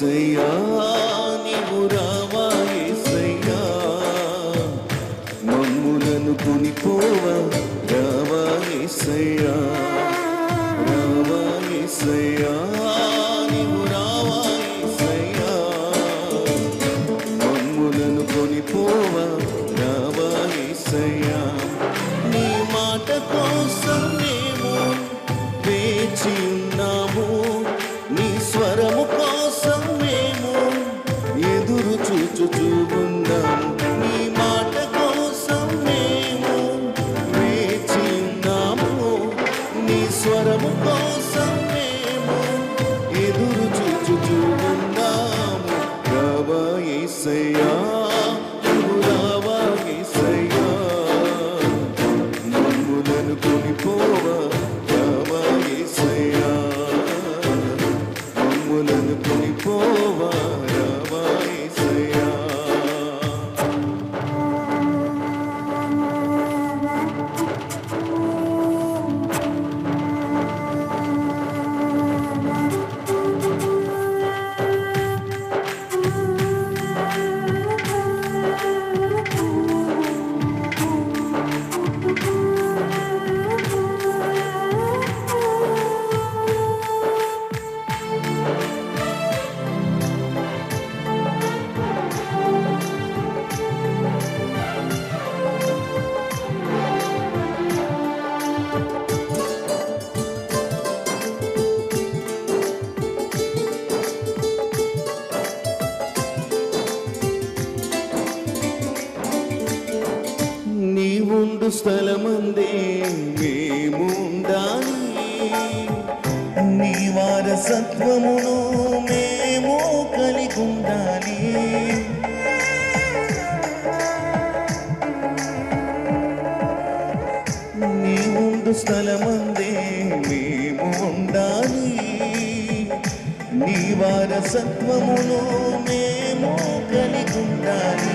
ఏసయ్యా నీవు రావా ఏసయ్యా. మమ్ములను కొనిపోవా రావా ఏసయ్యా. రావా ఏసయ్యా నీవు నీవుండు స్థలముందే మేముండాలి. నీ వారసత్వమును మేము కలిగి ఉండాలి నీవుండు స్థలముందే మేము ఉండాలి నీ వారసత్వమును మేము కలిగి ఉండాలి